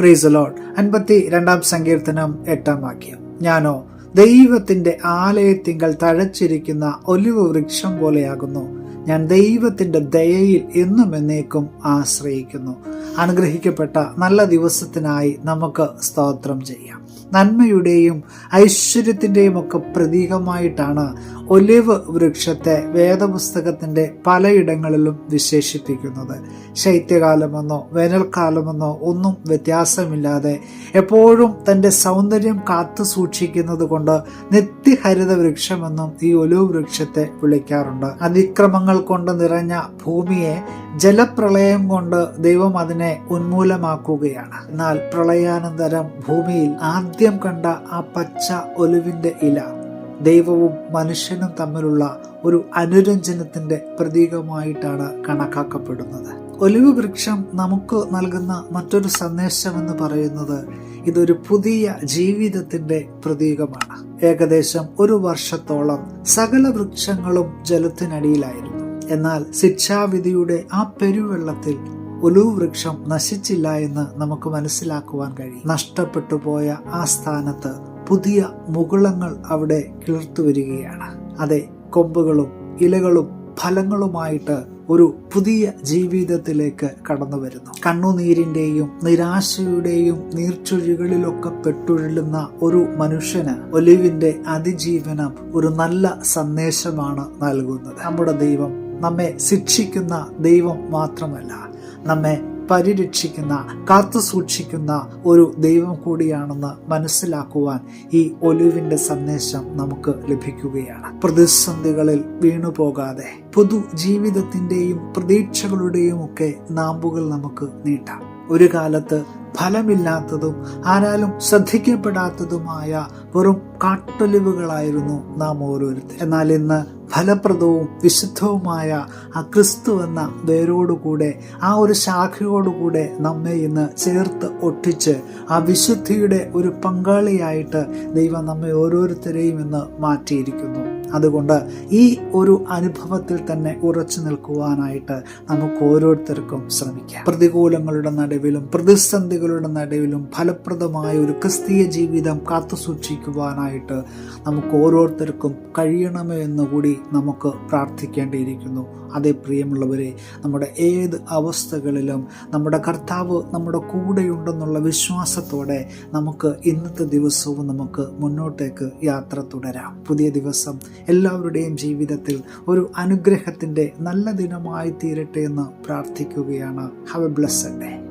പ്രീസ് load അൻപത്തി രണ്ടാം സങ്കീർത്തനം എട്ടാം വാക്യം. ഞാനോ ദൈവത്തിന്റെ ആലയത്തിങ്കൽ തഴച്ചിരിക്കുന്ന ഒലിവ് വൃക്ഷം പോലെയാകുന്നു. ഞാൻ ദൈവത്തിന്റെ ദയയിൽ എന്നും എന്നേക്കും ആശ്രയിക്കുന്നു. അനുഗ്രഹിക്കപ്പെട്ട നല്ല ദിവസത്തിനായി നമുക്ക് സ്തോത്രം ചെയ്യാം. നന്മയുടെയും ഐശ്വര്യത്തിന്റെയും ഒക്കെ പ്രതീകമായിട്ടാണ് ഒലിവ് വൃക്ഷത്തെ വേദപുസ്തകത്തിന്റെ പലയിടങ്ങളിലും വിശേഷിപ്പിക്കുന്നത്. ശൈത്യകാലമെന്നോ വേനൽക്കാലമെന്നോ ഒന്നും വ്യത്യാസമില്ലാതെ എപ്പോഴും തന്റെ സൗന്ദര്യം കാത്തു സൂക്ഷിക്കുന്നത് കൊണ്ട് നിത്യഹരിത വൃക്ഷമെന്നും ഈ ഒലിവ് വൃക്ഷത്തെ വിളിക്കാറുണ്ട്. അതിക്രമങ്ങൾ കൊണ്ട് നിറഞ്ഞ ഭൂമിയെ ജലപ്രളയം കൊണ്ട് ദൈവം അതിനെ ഉന്മൂലമാക്കുകയാണ്. എന്നാൽ പ്രളയാനന്തരം ഭൂമിയിൽ ആദ്യം കണ്ട ആ പച്ച ഒലിവിന്റെ ഇല ദൈവവും മനുഷ്യനും തമ്മിലുള്ള ഒരു അനുരഞ്ജനത്തിന്റെ പ്രതീകമായിട്ടാണ് കണക്കാക്കപ്പെടുന്നത്. ഒലിവ് വൃക്ഷം നമുക്ക് നൽകുന്ന മറ്റൊരു സന്ദേശം എന്ന് പറയുന്നത് ഇതൊരു പുതിയ ജീവിതത്തിന്റെ പ്രതീകമാണ്. ഏകദേശം ഒരു വർഷത്തോളം സകല വൃക്ഷങ്ങളും ജലത്തിനടിയിലായിരുന്നു. എന്നാൽ ശിക്ഷാവിധിയുടെ ആ പെരുവെള്ളത്തിൽ ഒലിവ് വൃക്ഷം നശിച്ചില്ല എന്ന് നമുക്ക് മനസ്സിലാക്കുവാൻ കഴിയും. നഷ്ടപ്പെട്ടു പോയ ആ സ്ഥാനത്ത് പുതിയ മുകുളങ്ങൾ അവിടെ കിളിർത്തു വരികയാണ്. അതെ കൊമ്പുകളും ഇലകളും ഫലങ്ങളുമായിട്ട് ഒരു പുതിയ ജീവിതത്തിലേക്ക് കടന്നു വരുന്നു. കണ്ണുനീരിന്റെയും നിരാശയുടെയും നീർച്ചുഴികളിലൊക്കെ പെട്ടുഴലുന്ന ഒരു മനുഷ്യന് ഒലിവിന്റെ അതിജീവനം ഒരു നല്ല സന്ദേശമാണ് നൽകുന്നത്. നമ്മുടെ ദൈവം നമ്മെ ശിക്ഷിക്കുന്ന ദൈവം മാത്രമല്ല നമ്മെ പരിരക്ഷിക്കുന്ന കാത്തു സൂക്ഷിക്കുന്ന ഒരു ദൈവം കൂടിയാണെന്ന് മനസ്സിലാക്കുവാൻ ഈ ഒലിവിന്റെ സന്ദേശം നമുക്ക് ലഭിക്കുകയാണ്. പ്രതിസന്ധികളിൽ വീണുപോകാതെ പൊതു ജീവിതത്തിന്റെയും പ്രതീക്ഷകളുടെയും ഒക്കെ നാമ്പുകൾ നമുക്ക് നീട്ടാം. ഒരു കാലത്ത് ഫലമില്ലാത്തതും ആരാലും ശ്രദ്ധിക്കപ്പെടാത്തതുമായ വെറും കാട്ടൊലിവുകളായിരുന്നു നാം ഓരോരുത്തർ എന്നാൽ ഇന്ന് ഫലപ്രദവും വിശുദ്ധവുമായ ആ ക്രിസ്തു എന്ന വേരോടുകൂടെ ആ ഒരു ശാഖയോടുകൂടെ നമ്മെ ഇന്ന് ചേർത്ത് ഒട്ടിച്ച് ആ വിശുദ്ധിയുടെ ഒരു പങ്കാളിയായിട്ട് ദൈവം നമ്മെ ഓരോരുത്തരെയും ഇന്ന് മാറ്റിയിരിക്കുന്നു. അതുകൊണ്ട് ഈ ഒരു അനുഭവത്തിൽ തന്നെ ഉറച്ചു നിൽക്കുവാനായിട്ട് നമുക്ക് ഓരോരുത്തർക്കും ശ്രമിക്കാം. പ്രതികൂലങ്ങളുടെ നടുവിലും പ്രതിസന്ധികളുടെ നടുവിലും ഫലപ്രദമായ ഒരു ക്രിസ്തീയ ജീവിതം കാത്തുസൂക്ഷിക്കുവാനായിട്ട് നമുക്ക് ഓരോരുത്തർക്കും കഴിയണമേ എന്നുകൂടി നമുക്ക് പ്രാർത്ഥിക്കേണ്ടിയിരിക്കുന്നു. അതേ പ്രിയമുള്ളവരെ നമ്മുടെ ഏത് അവസ്ഥകളിലും നമ്മുടെ കർത്താവ് നമ്മുടെ കൂടെയുണ്ടെന്നുള്ള വിശ്വാസത്തോടെ നമുക്ക് ഇന്നത്തെ ദിവസവും നമുക്ക് മുന്നോട്ടേക്ക് യാത്ര തുടരാം. പുതിയ ദിവസം എല്ലാവരുടെയും ജീവിതത്തിൽ ഒരു അനുഗ്രഹത്തിന്റെ നല്ല ദിനമായി തീരട്ടെ എന്ന് പ്രാർത്ഥിക്കുകയാണ്. Have A blessed day